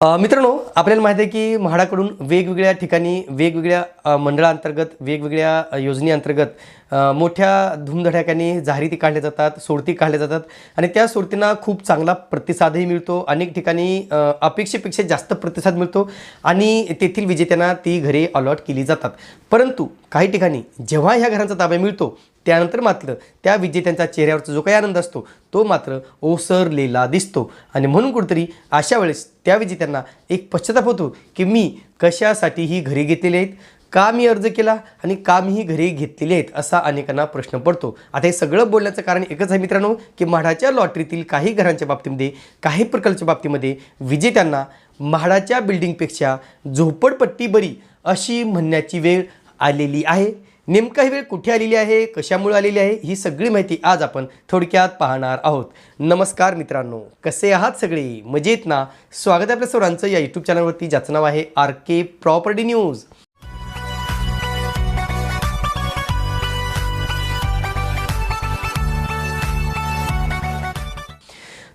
मित्रांनो आपल्याला माहिती आहे की म्हाडाकडून वेगवेगळ्या ठिकाणी वेगवेगळ्या मंडळांतर्गत वेगवेगळ्या योजनेअंतर्गत मोठ्या धुमधडाक्याने जाहिराती काढल्या जातात सोडती काढल्या जातात आणि त्या सोडतींना खूप चांगला प्रतिसादही मिळतो. अनेक ठिकाणी अपेक्षेपेक्षा जास्त प्रतिसाद मिळतो आणि तेथील विजेत्यांना ती घरे अलॉट केली जातात. परंतु काही ठिकाणी जेव्हा ह्या घरांचा ताबा मिळतो त्यानंतर मात्र त्या विजेत्यांचा चेहऱ्यावरचा जो काही आनंद असतो तो मात्र ओसरलेला दिसतो. आणि म्हणून कुठेतरी अशा वेळेस त्या विजेत्यांना एक पश्चाताप होतो की मी कशासाठी ही घरी घेतलेली आहेत? का मी अर्ज केला आणि का मी ही घरी घेतलेली आहेत असा अनेकांना प्रश्न पडतो. आता हे सगळं बोलण्याचं कारण एकच आहे मित्रांनो की म्हाडाच्या लॉटरीतील काही घरांच्या बाबतीमध्ये काही प्रकल्पच्या बाबतीमध्ये विजेत्यांना म्हाडाच्या बिल्डिंगपेक्षा झोपडपट्टी बरी अशी म्हणण्याची वेळ आलेली आहे. नेमका ही वेळ कुठे आलेली आहे कशामुळे आलेली आहे ही सगळी माहिती आज आपण थोडक्यात पाहणार आहोत. नमस्कार मित्रांनो कसे आहात सगळे? मजेत ना? स्वागत आहे आपल्या सर्वांचं या यूट्यूब चॅनलवरती ज्याचं नाव आहे आर के प्रॉपर्टी न्यूज.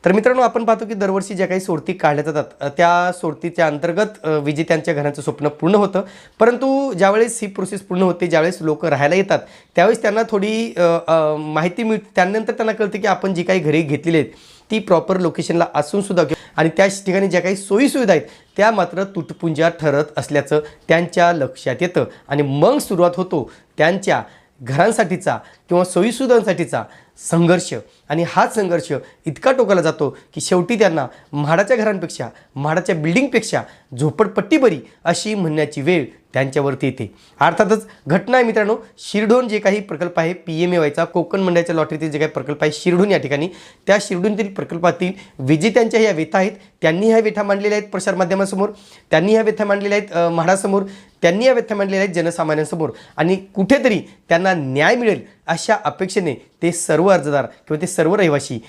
तर मित्रांनो आपण पाहतो की दरवर्षी ज्या काही सोडती काढल्या जातात त्या सोडतीच्या अंतर्गत विजेत्यांच्या घरांचं स्वप्न पूर्ण होतं. परंतु ज्यावेळेस ही प्रोसेस पूर्ण होते ज्यावेळेस लोक राहायला येतात त्यावेळेस त्यांना थोडी माहिती मिळते त्यानंतर त्यांना कळतं की आपण जी काही घरे घेतलेली आहेत ती प्रॉपर लोकेशनला असूनसुद्धा आणि त्या ठिकाणी ज्या काही सोयीसुविधा आहेत त्या मात्र तुटपुंजा ठरत असल्याचं त्यांच्या लक्षात येतं. आणि मग सुरुवात होतो त्यांच्या घरांसाठीचा किंवा सोयीसुविधांसाठीचा संघर्ष. आणि हाच संघर्ष इतका टोकाला जातो की शेवटी त्यांना म्हाडाच्या घरांपेक्षा म्हाडाच्या बिल्डिंगपेक्षा झोपडपट्टी बरी अशी म्हणण्याची वेळ त्यांच्यावरती येते. अर्थातच घटना आहे मित्रांनो शिरढोण जे काही प्रकल्प आहे पी एम ए वायचा कोकण मंडळाच्या लॉटरीतील जे काही प्रकल्प आहे शिरढोण या ठिकाणी. त्या शिरढोणतील प्रकल्पातील विजेत्यांच्या ह्या व्यथा आहेत. त्यांनी ह्या व्यथा मांडलेल्या आहेत प्रसारमाध्यमांसमोर त्यांनी ह्या व्यथा मांडलेल्या आहेत म्हाडासमोर. त्यांनी या व्यथा मांडलेल्या आहेत जनसामान्यांसमोर. आणि कुठेतरी त्यांना न्याय मिळेल अशा अपेक्षेने ते सर्व अर्जदार किंवा ते सर्व रहिवासी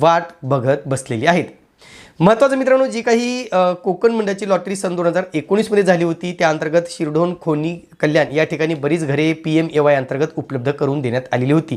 वाट बघत बसलेले आहेत. महत्त्वाचं मित्रांनो जी काही कोकण मंडळाची लॉटरी सन दोन हजार एकोणीसमध्ये झाली होती त्या अंतर्गत शिरढोण खोनी कल्याण या ठिकाणी बरीच घरे पी एम ए वाय अंतर्गत उपलब्ध करून देण्यात आलेली होती.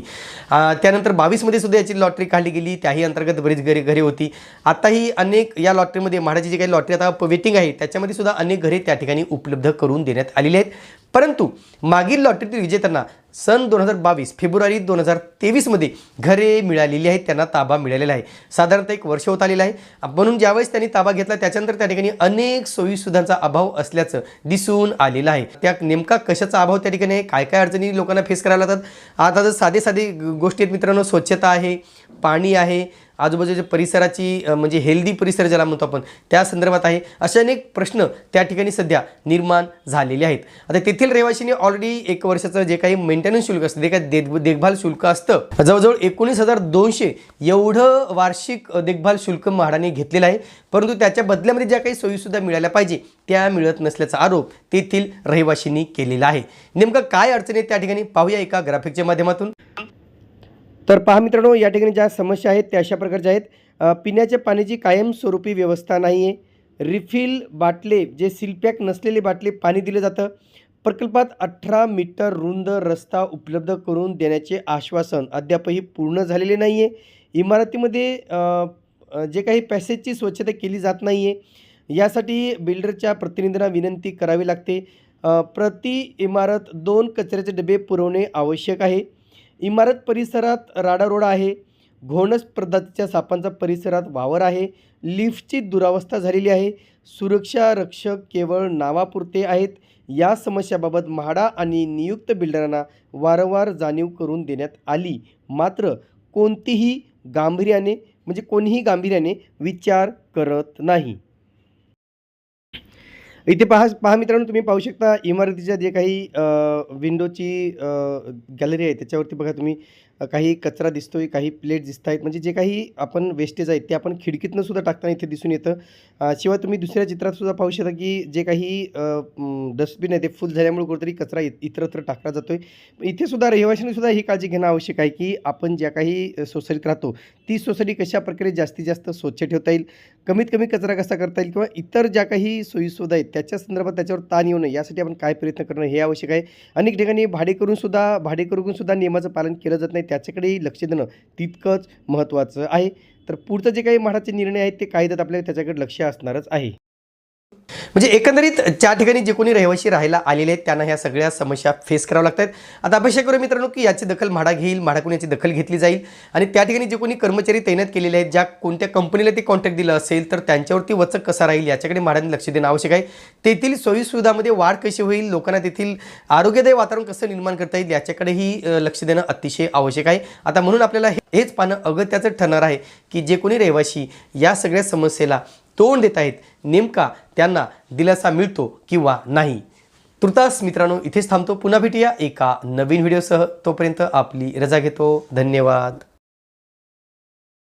त्यानंतर बावीसमध्ये सुद्धा याची लॉटरी काढली गेली. त्याही अंतर्गत बरीच घरे घरे होती. आताही अनेक या लॉटरीमध्ये म्हाडाची जी काही लॉटरी आता वेटिंग आहे त्याच्यामध्ये सुद्धा अनेक घरे त्या ठिकाणी उपलब्ध करून देण्यात आलेली आहेत. परंतु मागील लॉटरीतील विजेत्यांना सन दोन हजार बावीस फेब्रुवारी दोन हजार तेवीसमध्ये घरे मिळालेली आहेत. त्यांना ताबा मिळालेला आहे. साधारणतः एक वर्ष होत आलेलं आहे. म्हणून ज्यावेळेस त्यांनी ताबा घेतला त्याच्यानंतर त्या ठिकाणी अनेक सोयीसुद्धांचा अभाव असल्याचं दिसून आलेलं आहे. त्या नेमका कशाचा अभाव त्या ठिकाणी आहे? काय काय अडचणी लोकांना फेस करायला लागतात? आता तर साधे साधे गोष्टी आहेत मित्रांनो. स्वच्छता आहे पाणी आहे आजूबाजूच्या परिसराची म्हणजे हेल्दी परिसर ज्याला म्हणतो आपण त्या संदर्भात आहे. असे अनेक प्रश्न त्या ठिकाणी सध्या निर्माण झालेले आहेत. आता तेथील रहिवाशीने ऑलरेडी एक वर्षाचं जे काही मेंटेनन्स शुल्क असतं जे काही देख देखभाल शुल्क असतं जवळजवळ एकोणीस हजार दोनशे एवढं वार्षिक देखभाल शुल्क म्हाडाने घेतलेलं आहे. परंतु त्याच्या बदल्यामध्ये ज्या काही सोयीसुद्धा मिळाल्या पाहिजे त्या मिळत नसल्याचा आरोप तेथील रहिवाशींनी केलेला आहे. नेमकं काय अडचणी त्या ठिकाणी पाहूया एका ग्राफिकच्या माध्यमातून. तर पहा मित्रांनो या ठिकाणी ज्या समस्या आहेत त्या अशा प्रकारच्या आहेत. पिण्याच्या पाण्याची कायमस्वरूपी व्यवस्था नाही आहे रिफिल बाटले जे सिलपॅक नसलेले बाटले पाणी दिलं जातं. प्रकल्पात अठरा मीटर रुंद रस्ता उपलब्ध करून देण्याचे आश्वासन अद्यापही पूर्ण झालेले नाही आहे इमारतीमध्ये जे काही पॅसेजची स्वच्छता केली जात नाही आहे यासाठी बिल्डरच्या प्रतिनिधींना विनंती करावी लागते. प्रति इमारत दोन कचऱ्याचे डबे पुरवणे आवश्यक आहे. इमारत परिसरात राडारोडा आहे. घोणस प्रदातीच्या सापांचा परिसरात वावर आहे. लिफ्टची दुरावस्था झालेली आहे. सुरक्षा रक्षक केवळ नावापुरते आहेत. या समस्याबाबत म्हाडा आणि नियुक्त बिल्डरांना वारंवार जाणीव करून देण्यात आली. मात्र कोणतीही गांभीर्याने म्हणजे कोणीही गांभीर्याने विचार करत नाही. इथे पहा पहा मित्रांनो तुम्ही पाहू शकता इमारतीच्या जे काही विंडोची गॅलरी आहे त्याच्यावरती बघा तुम्ही. काही कचरा दिसतोय काही प्लेट दिसत आहेत म्हणजे जे काही आपण वेस्टेज आहेत ते आपण खिडकीतनं सुद्धा टाकताना इथे दिसून येतं. शिवाय तुम्ही दुसऱ्या चित्रात सुद्धा पाहू शकता की जे काही डस्टबिन आहे ते फुल झाल्यामुळे कुठेतरी कचरा इतरत्र टाकला जातोय. इथे सुद्धा रहिवाशांनी सुद्धा ही काळजी घेणं आवश्यक आहे की आपण ज्या काही सोसायटीत राहतो ती सोसायटी कशा प्रकारे जास्तीत जास्त स्वच्छ ठेवता येईल कमीत कमी कचरा कसा करता येईल किंवा इतर ज्या काही सोयीसुविधा आहेत त्याच्या संदर्भात त्याच्यावर ताण येऊ नये यासाठी आपण काय प्रयत्न करणं हे आवश्यक आहे. अनेक ठिकाणी भाडेकरूनसुद्धा भाडेकरूनसुद्धा नियमाचं पालन केलं जात नाही. त्याच्याकडेही लक्ष देणं तितकंच महत्त्वाचं आहे. तर पुढचं जे काही म्हाडाचे निर्णय आहेत ते कायद्यात आपल्याला त्याच्याकडे लक्ष असणारच आहे. म्हणजे एकंदरीत ज्या ठिकाणी जे कोणी रहिवाशी राहायला आलेले आहेत त्यांना ह्या सगळ्या समस्या फेस कराव्या लागतात. आता अपेक्षा करू मित्रांनो की याची दखल म्हाडा घेईल म्हाडाकडून याची दखल घेतली जाईल? आणि त्या ठिकाणी जे कोणी कर्मचारी तैनात केलेले आहेत ज्या कोणत्या कंपनीला ते कॉन्ट्रॅक्ट दिलं असेल तर त्यांच्यावरती वचक कसा राहील याच्याकडे म्हाडाने लक्ष देणं आवश्यक आहे. तेथील सोयीसुविधामध्ये वाढ कशी होईल लोकांना तेथील आरोग्यदायी वातावरण कसं निर्माण करता येईल याच्याकडेही लक्ष देणं अतिशय आवश्यक आहे. आता म्हणून आपल्याला हेच पाहणं अगत्याचं ठरणार आहे की जे कोणी रहिवाशी या सगळ्या समस्येला तोंड देत आहेत. नेमका त्यांना दिलासा मिळतो किंवा नाही. तुर्तास मित्रांनो इथेच थांबतो. पुन्हा भेटूया एका नवीन व्हिडिओसह. तोपर्यंत आपली रजा घेतो. धन्यवाद.